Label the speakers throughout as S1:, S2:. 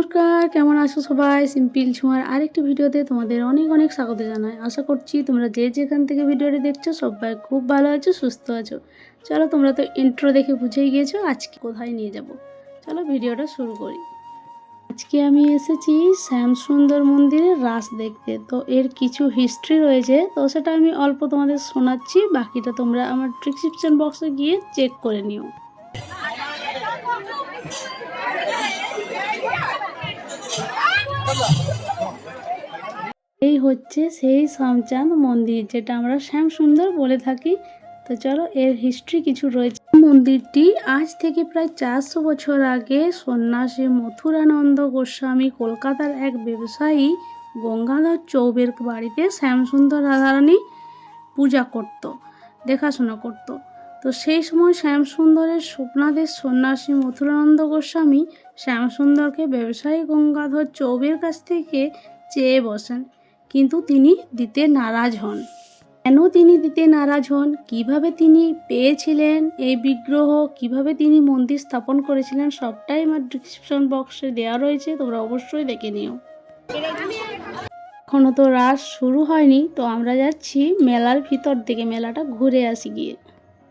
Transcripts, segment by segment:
S1: নমস্কার, কেমন আছো সবাই? সিম্পিল ছোঁয়ার আরেকটি ভিডিওতে তোমাদের অনেক অনেক স্বাগত জানাই। আশা করছি তোমরা যে যেখান থেকে ভিডিওটি দেখছ সবাই খুব ভালো আছো, সুস্থ আছো। চলো তোমরা তো ইন্ট্রো দেখে বুঝেই গিয়েছো আজকে কোথায় নিয়ে যাব? চলো ভিডিওটা শুরু করি। আজকে আমি এসেছি শ্যামসুন্দর মন্দিরের রাস দেখতে। তো এর কিছু হিস্ট্রি রয়েছে, তো সেটা আমি অল্প তোমাদের শোনাচ্ছি, বাকিটা তোমরা আমার ডিসক্রিপশন বক্সে গিয়ে চেক করে নিও। এই হচ্ছে সেই শ্যামচাঁদ মন্দির, যেটা আমরা শ্যামসুন্দর বলে থাকি। তো চলো, এর হিস্ট্রি কিছু রয়েছে। মন্দিরটি আজ থেকে প্রায় চারশো বছর আগে সন্ন্যাসী মথুরানন্দ গোস্বামী, কলকাতার এক ব্যবসায়ী গঙ্গাধর চৌবের বাড়িতে শ্যামসুন্দর রাধারানী পূজা করত, দেখাশোনা করত। তো সেই সময় শ্যামসুন্দরের স্বপ্নাদেশ সন্ন্যাসী মথুরানন্দ গোস্বামী শ্যামসুন্দরকে ব্যবসায়ী গঙ্গাধর চৌবের কাছ থেকে চেয়ে বসেন। কিন্তু তিনি দিতে নারাজ হন। কেন তিনি দিতে নারাজ হন? কীভাবে তিনি পেয়েছিলেন এই বিগ্রহ? কীভাবে তিনি মন্দির স্থাপন করেছিলেন? সবটাই আমার ডিসক্রিপশন বক্সে দেওয়া রয়েছে। তোমরা অবশ্যই দেখে নিও। এখনও তো রাস শুরু হয়নি, তো আমরা যাচ্ছি মেলার ভিতর থেকে, মেলাটা ঘুরে আসি গিয়ে।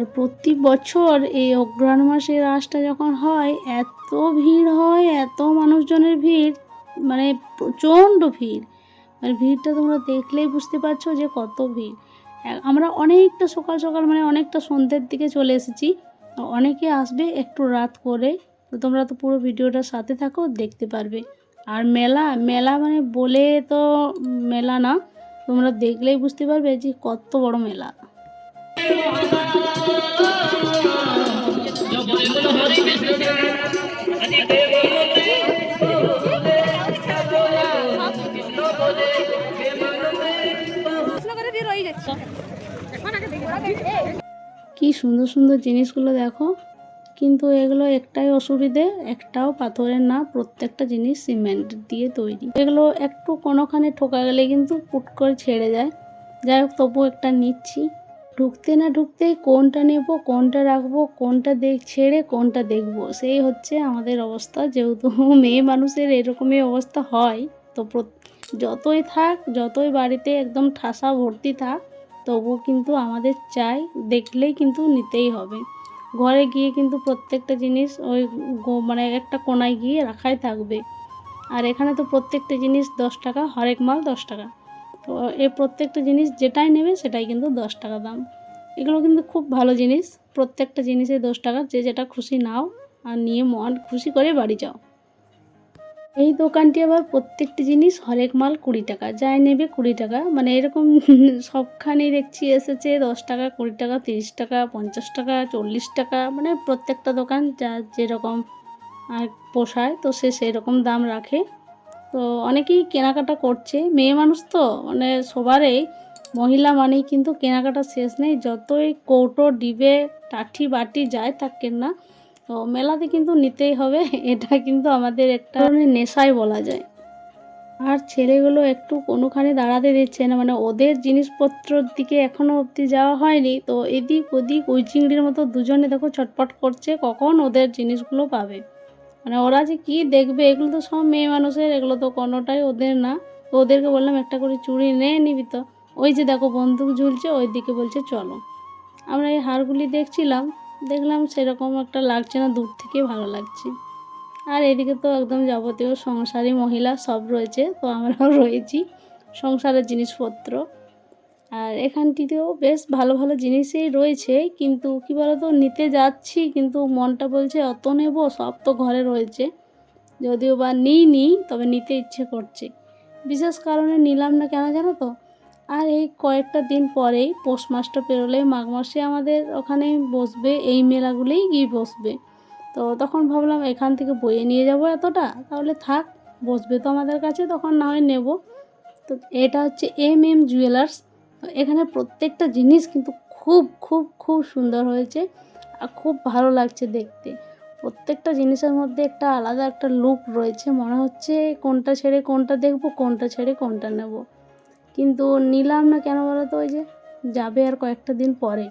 S1: আর প্রতি বছর এই অগ্রহায়ণ মাসে রাসটা যখন হয়, এত ভিড় হয়, এত মানুষজনের ভিড় মানে প্রচণ্ড ভিড়। মানে ভিড়টা তোমরা দেখলেই বুঝতে পারছ যে কত ভিড়। আমরা অনেকটা সকাল সকাল মানে অনেকটা সন্ধ্যের দিকে চলে এসেছি। অনেকে আসবে একটু রাত করে। তো তোমরা তো পুরো ভিডিওটার সাথে থাকো, দেখতে পারবে। আর মেলা মেলা মানে বলে তো মেলা না। তোমরা দেখলেই বুঝতে পারবে যে কত বড় মেলা। কি সুন্দর সুন্দর জিনিসগুলো দেখো। কিন্তু এগুলো একটাই অসুবিধে, একটাও পাথরের না, প্রত্যেকটা জিনিস সিমেন্ট দিয়ে তৈরি। এগুলো একটু কোনোখানে ঠোকা গেলে কিন্তু পুট করে ছেড়ে যায়। যাই হোক তবু একটা নিচ্ছি। ঢুকতে না ঢুকতে কোনটা নেব, কোনটা রাখব, কোনটা দেখ, ছেড়ে কোনটা দেখব, সেই হচ্ছে আমাদের অবস্থা। যেহেতু মেয়ে মানুষের এরকমই অবস্থা হয়, তো যতই থাক, যতই বাড়িতে একদম ঠাসা ভর্তি থাক তবু কিন্তু আমাদের চাই দেখলেই কিন্তু নিতেই হবে। ঘরে গিয়ে কিন্তু প্রত্যেকটা জিনিস ওই মানে একটা কোনায় গিয়ে রাখাই থাকবে। আর এখানে তো প্রত্যেকটা জিনিস দশ টাকা, হরেক মাল দশ টাকা। তো এই প্রত্যেকটা জিনিস যেটাই নেবে সেটাই কিন্তু দশ টাকা দাম। এগুলো কিন্তু খুব ভালো জিনিস। প্রত্যেকটা জিনিসে দশ টাকা। যে যেটা খুশি নাও আর নিয়ে মন খুশি করে বাড়ি যাও। এই দোকানটি আবার প্রত্যেকটি জিনিস হরেক মাল কুড়ি টাকা। যাই নেবে কুড়ি টাকা। মানে এরকম সবখানেই দেখছি এসেছে দশ টাকা, কুড়ি টাকা, তিরিশ টাকা, পঞ্চাশ টাকা, চল্লিশ টাকা। মানে প্রত্যেকটা দোকান যা যেরকম আর পোষায়, তো সে সেরকম দাম রাখে। তো অনেকেই কেনাকাটা করছে। মেয়ে মানুষ তো মানে সবারই। মহিলা মানেই কিন্তু কেনাকাটা শেষ নেই। যতই কৌটো, ডিবে, টাঠি, বাটি যায় থাকেন না, তো মেলাতে কিন্তু নিতেই হবে। এটা কিন্তু আমাদের একটা নেশাই বলা যায়। আর ছেলেগুলো একটু কোনোখানে দাঁড়াতে দিচ্ছে না। মানে ওদের জিনিসপত্রর দিকে এখনও অবধি যাওয়া হয়নি। তো এদিক ওদিক ওই চিংড়ির মতো দুজনে দেখো ছটপট করছে। কখন ওদের জিনিসগুলো পাবে? মানে ওরা যে কি দেখবে, এগুলো তো সব মেয়ে মানুষের, এগুলো তো কোনোটাই ওদের না। তো ওদেরকে বললাম, একটা করে চুড়ি নে, নিবি তো। ওই যে দেখো বন্দুক ঝুলছে, ওই দিকে বলছে, চলো। আমরা এই হারগুলি দেখছিলাম, দেখলাম সেরকম একটা লাগছে না, দূর থেকে ভালো লাগছে। আর এদিকে তো একদম যাবতীয় সংসারী মহিলা সব রয়েছে, তো আমরাও রয়েছি। সংসারের জিনিসপত্র। আর এখানটিতেও বেশ ভালো ভালো জিনিসই রয়েছে, কিন্তু কী বলতো, নিতে যাচ্ছি, কিন্তু মনটা বলছে অত নেব, সব তো ঘরে রয়েছে। যদিও বা নিই নি তবে নিতে ইচ্ছে করছে। বিশেষ কারণে নিলাম না কেন জানো তো? আর এই কয়েকটা দিন পরেই পৌষ মাসটা পেরোলে মাঘ মাসে আমাদের ওখানে বসবে, এই মেলাগুলোই গিয়ে বসবে। তো তখন ভাবলাম এখান থেকে বয়ে নিয়ে যাব এতটা, তাহলে থাক, বসবে তো আমাদের কাছে, তখন না হয় নেব। তো এটা হচ্ছে এম এম জুয়েলার্স। এখানে প্রত্যেকটা জিনিস কিন্তু খুব খুব খুব সুন্দর হয়েছে আর খুব ভালো লাগছে দেখতে। প্রত্যেকটা জিনিসের মধ্যে একটা আলাদা একটা লুক রয়েছে। মনে হচ্ছে কোনটা ছেড়ে কোনটা দেখব, কোনটা ছেড়ে কোনটা নেব। কিন্তু নিলাম না কেন বলো তো ওই যে? যাবে আর কয়েকটা দিন পরে।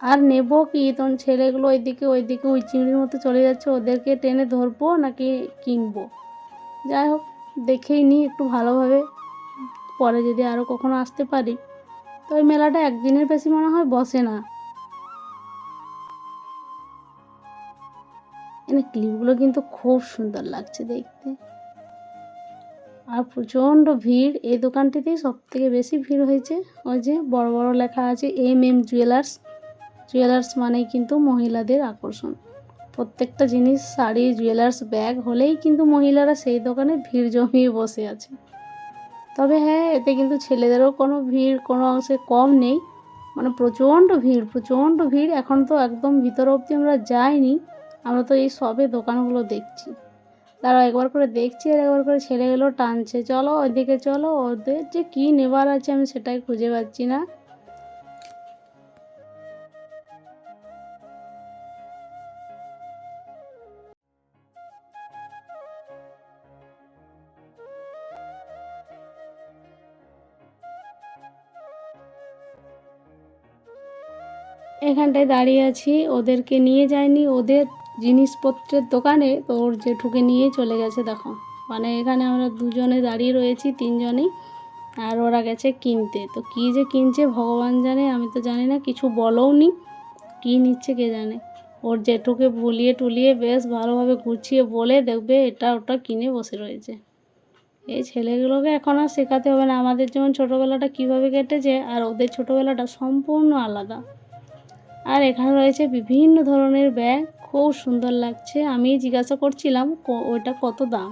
S1: আর নেব কি? তখন ছেলেগুলো ওইদিকে ওইদিকে ওই চিংড়ির মতো চলে যাচ্ছে। ওদেরকে টেনে ধরবো নাকি কিনবো? যাই হোক, দেখেই নিই একটু ভালোভাবে। পরে যদি আরও কখনো আসতে পারি। তো ওই মেলাটা একদিনের বেশি মনে হয় বসে না। এখানে ক্লিপগুলো কিন্তু খুব সুন্দর লাগছে দেখতে। আর প্রচণ্ড ভিড়, এই দোকানটিতেই সব থেকে বেশি ভিড় হয়েছে। ওই যে বড় বড় লেখা আছে এম এম জুয়েলার্স জুয়েলার্স মানেই কিন্তু মহিলাদের আকর্ষণ। প্রত্যেকটা জিনিস, শাড়ি জুয়েলার্স ব্যাগ হলেই কিন্তু মহিলারা সেই দোকানে ভিড় জমিয়ে বসে আছে। তবে হ্যাঁ এতে কিন্তু ছেলেদেরও কোনো ভিড়, কোনো অংশে কম নেই। মানে প্রচণ্ড ভিড় প্রচণ্ড ভিড়। এখন তো একদম ভিতর অবধি আমরা যাইনি। আমরা তো এই সবে দোকানগুলো দেখছি। তারা একবার করে দেখছি আর একবার করে ছেলেগুলো টানছে। চলো ওইদিকে চলো, ওদের যে কী নেবার আছে আমি সেটাই খুঁজে পাচ্ছি না। এখানটায় দাঁড়িয়ে আছি। ওদেরকে নিয়ে যায়নি। ওদের জিনিসপত্রের দোকানে তো ওর জেঠুকে নিয়ে চলে গেছে, দেখো। মানে এখানে আমরা দুজনে দাঁড়িয়ে রয়েছি, তিনজনেই। আর ওরা গেছে কিনতে। তো কী যে কিনছে ভগবান জানে, আমি তো জানি না, কিছু বলোও নি। কী নিচ্ছে কে জানে। ওর জেঠুকে ভুলিয়ে টুলিয়ে বেশ ভালোভাবে গুছিয়ে বলে দেখবে এটা ওটা কিনে বসে রয়েছে। এই ছেলেগুলোকে এখন আর শেখাতে হবে না। আমাদের যেমন ছোটোবেলাটা কীভাবে কেটেছে, আর ওদের ছোটোবেলাটা সম্পূর্ণ আলাদা। আর এখানে রয়েছে বিভিন্ন ধরনের ব্যাগ। খুব সুন্দর লাগছে। আমি জিজ্ঞাসা করছিলাম ওইটা কত দাম?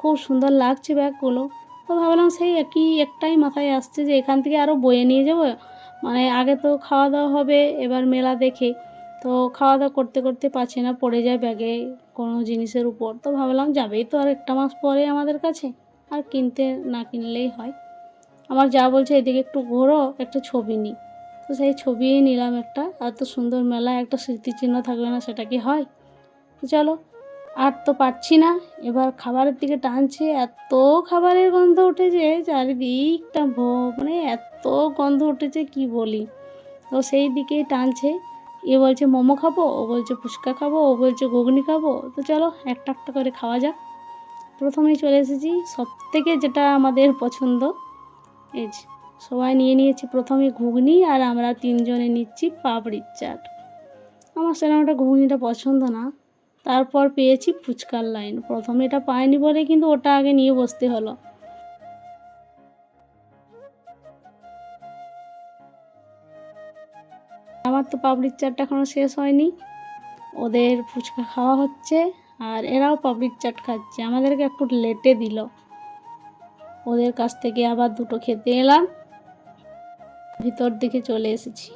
S1: খুব সুন্দর লাগছে ব্যাগগুলো। তো ভাবলাম সেই একই একটাই মাথায় আসছে যে এখান থেকে আরও বয়ে নিয়ে যাব। মানে আগে তো খাওয়া দাওয়া হবে, এবার মেলা দেখে। তো খাওয়া দাওয়া করতে করতে পাচ্ছে না, পড়ে যায় ব্যাগে কোনো জিনিসের উপর। তো ভাবলাম যাবেই তো আর একটা মাস পরে আমাদের কাছে। আর কিনতে না কিনলেই হয়। আমার যা বলছে, এদিকে একটু ঘোরো, একটা ছবি নিই। তো সেই ছবি নিলাম একটা। এত সুন্দর মেলা, একটা স্মৃতিচিহ্ন থাকবে না, সেটা কি হয়? তো চলো, আর তো পারছি না। এবার খাবারের দিকে টানছে, এত খাবারের গন্ধ উঠেছে, চারিদিকটা মানে এত গন্ধ উঠেছে, কি বলি? তো সেই দিকেই টানছে। এ বলছে, মোমো খাব, ও বলছে, ফুচকা খাব, ও বলছে, ঘুগনি খাব। তো চলো, একটা একটা করে খাওয়া যাক। প্রথমেই চলে এসেছি সব থেকে যেটা আমাদের পছন্দ। এই সবাই নিয়ে নিয়েছি প্রথমে ঘুগনি আর আমরা তিনজনে নিচ্ছি পাপড়ির চাট। আমার সেরকম একটা ঘুগনিটা পছন্দ না। তারপর পেয়েছি ফুচকার লাইন প্রথমে এটা পাইনি বলে কিন্তু ওটা আগে নিয়ে বসতে হলো। আমার তো পাপড়ির চাটটা এখনও শেষ হয়নি। ওদের ফুচকা খাওয়া হচ্ছে আর এরাও পাপড়ির চাট খাচ্ছে। আমাদেরকে একটু লেটে দিল। ওদের কাছ থেকে আবার দুটো খেতে এলাম। ভিতর দিকে চলে এসেছি।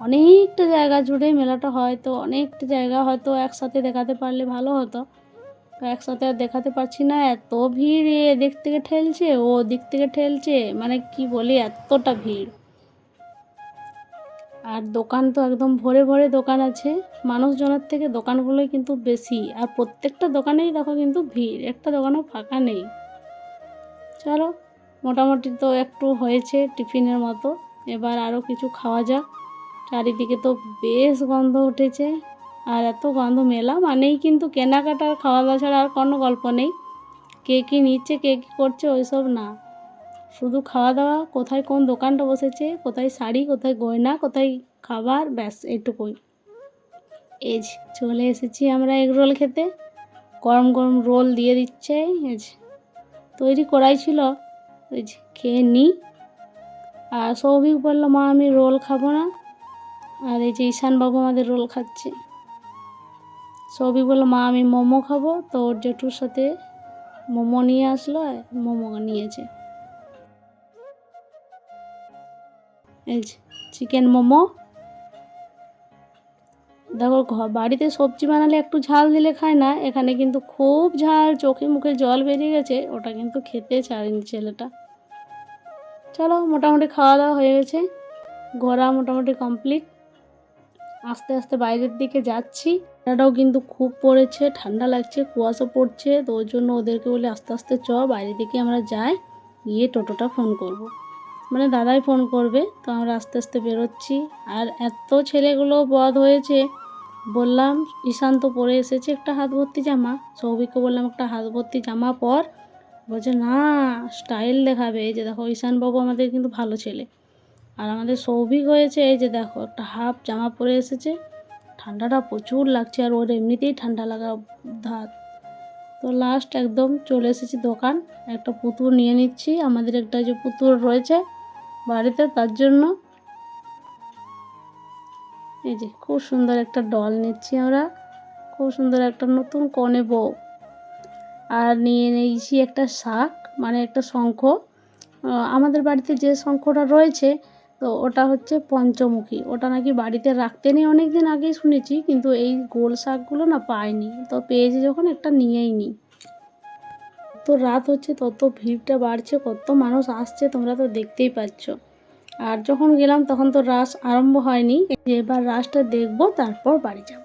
S1: অনেকটা জায়গা জুড়ে মেলাটা হয় তো অনেকটা জায়গা হয়তো একসাথে দেখাতে পারলে ভালো হতো। একসাথে আর দেখাতে পারছি না, এত ভিড় এ দিক থেকে ঠেলছে, ও দিক থেকে ঠেলছে মানে কি বলি, এতটা ভিড়। আর দোকান তো একদম ভরে ভরে দোকান আছে, মানুষজনের থেকে দোকানগুলোই কিন্তু বেশি, আর প্রত্যেকটা দোকানেই দেখো কিন্তু ভিড়, একটা দোকানও ফাঁকা নেই। চলো, মোটামুটি তো একটু হয়েছে টিফিনের মতো। এবার আরও কিছু খাওয়া যাক। চারিদিকে তো বেশ গন্ধ উঠেছে। আর এত গন্ধ মেলা মানেই কিন্তু কেনাকাটার খাওয়া দাওয়া ছাড়া আর কোনো গল্প নেই। কে কী নিচ্ছে, কে কী করছে ওইসব না। শুধু খাওয়া দাওয়া কোথায় কোন দোকানটা বসেছে, কোথায় শাড়ি, কোথায় গয়না, কোথায় খাবার, ব্যাস এইটুকুই। এই যে চলে এসেছি আমরা এগ রোল খেতে। গরম গরম রোল দিয়ে দিচ্ছে যে তৈরি করাই ছিল। ওই খেয়ে নিই আর সৌভিক বলল, মা, আমি রোল খাব না। আর এই যে ঈশানবাবু আমাদের রোল খাচ্ছে। সৌভিক বলল, মা, আমি মোমো খাব। তো ওর জেঠুর সাথে মোমো নিয়ে আসলো মোমো নিয়েছে। এই যে চিকেন মোমো। দেখো ঘর বাড়িতে সবজি বানালে একটু ঝাল দিলে খায় না, এখানে কিন্তু খুব ঝাল, চোখে মুখে জল বেরিয়ে গেছে, ওটা কিন্তু খেতে চায়নি ছেলেটা। চলো, মোটামুটি খাওয়া দাওয়া হয়ে গেছে। ঘোরা মোটামুটি কমপ্লিট আস্তে আস্তে বাইরের দিকে যাচ্ছি। ঠান্ডাটাও কিন্তু খুব পড়েছে, ঠান্ডা লাগছে, কুয়াশা পড়ছে, তো ওই জন্য ওদেরকে বলে আস্তে আস্তে চ, বাইরের দিকে আমরা যাই, গিয়ে টোটোটা ফোন করব। মানে দাদাই ফোন করবে, তো আমরা আস্তে আস্তে বেরোচ্ছি। আর এত ছেলেগুলো বধ হয়েছে, বললাম ঈশান্ত পরে এসেছে একটা হাত ভর্তি জামা, সৌভিককে বললাম একটা হাত ভর্তি জামা পর। বলছে, না স্টাইল দেখাবে। এই যে দেখো, ঈশানবাবু আমাদের কিন্তু ভালো ছেলে। আর আমাদের সৌভিক হয়েছে, এই যে দেখো, একটা হাফ জামা পরে এসেছে। ঠান্ডাটা প্রচুর লাগছে, আর ওর এমনিতেই ঠান্ডা লাগা ধাত। তো লাস্ট একদম চলে এসেছি দোকান। একটা পুতুল নিয়ে নিচ্ছি। আমাদের একটা যে পুতুল রয়েছে বাড়িতে, তার জন্য। এই যে, খুব সুন্দর একটা ডল নিচ্ছি আমরা। খুব সুন্দর একটা নতুন কনে বউ। আর নিয়ে নিয়েছি একটা শাক মানে একটা শঙ্খ। আমাদের বাড়িতে যে শঙ্খটা রয়েছে, তো ওটা হচ্ছে পঞ্চমুখী। ওটা নাকি বাড়িতে রাখতে নেই অনেক দিন আগেই শুনেছি, কিন্তু এই গোল শাকগুলো না পাইনি। তো পেয়েছি যখন একটা নিয়েই নিই তো রাত হচ্ছে, তত ভিড়টা বাড়ছে, কত মানুষ আসছে, তোমরা তো দেখতেই পাচ্ছ। আর যখন গেলাম, তখন তো রাস আরম্ভ হয়নি। এবার রাসটা দেখব, তারপর বাড়ি যাব।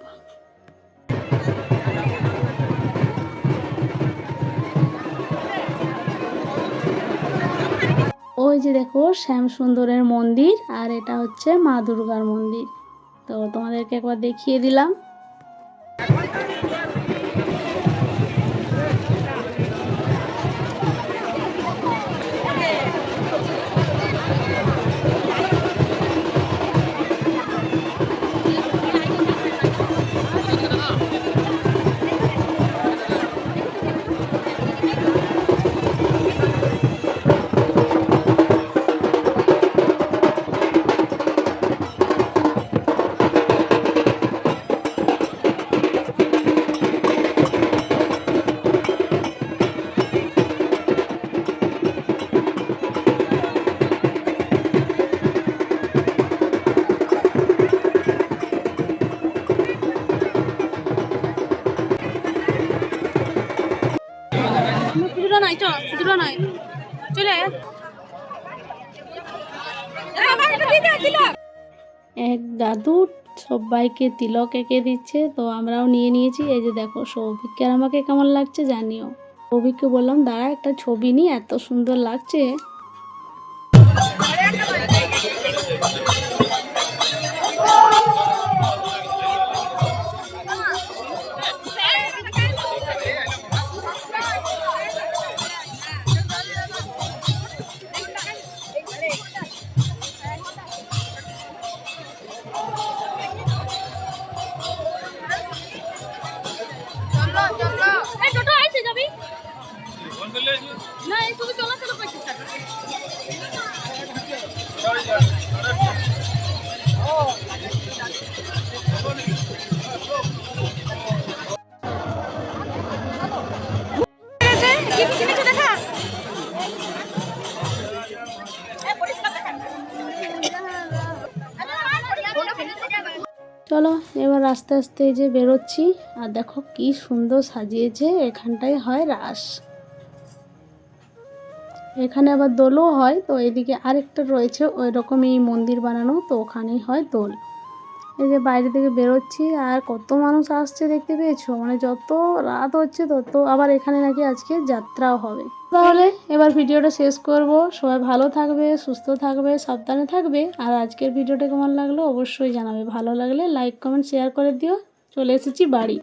S1: ওই যে দেখো শ্যাম সুন্দরের মন্দির আর এটা হচ্ছে মা দুর্গার মন্দির। তো তোমাদেরকে একবার দেখিয়ে দিলাম।
S2: নাই চ খুচরো নাই। চলে
S1: এক দাদু সবাইকে তিলক এঁকে দিচ্ছে, তো আমরাও নিয়ে নিয়েছি। এই যে দেখো সৌভিককে আমাকে কেমন লাগছে জানিও। সৌভিককে বললাম, দাঁড়া, একটা ছবি নিয়ে এত সুন্দর লাগছে। চলো, এবার আস্তে আস্তে যে বেরোচ্ছি, আর দেখো কি সুন্দর সাজিয়েছে, এখানটায় হয় রাস। এখানে আবার দোলও হয়, তো এদিকে আরেকটা রয়েছে ওই রকমই মন্দির বানানো, তো ওখানেই হয় দোল। এই যে বাইরে থেকে বেরোচ্ছি, আর কত মানুষ আসছে দেখতে পেয়েছ? মানে যত রাত হচ্ছে, তত আবার এখানে নাকি আজকে যাত্রাও হবে। তাহলে এবার ভিডিওটা শেষ করব। সবাই ভালো থাকবে, সুস্থ থাকবে, সাবধানে থাকবে। আর আজকের ভিডিওটা কেমন লাগল অবশ্যই জানাবে। ভালো লাগলে লাইক কমেন্ট শেয়ার করে দিও। চলে এসেছি বাড়ি।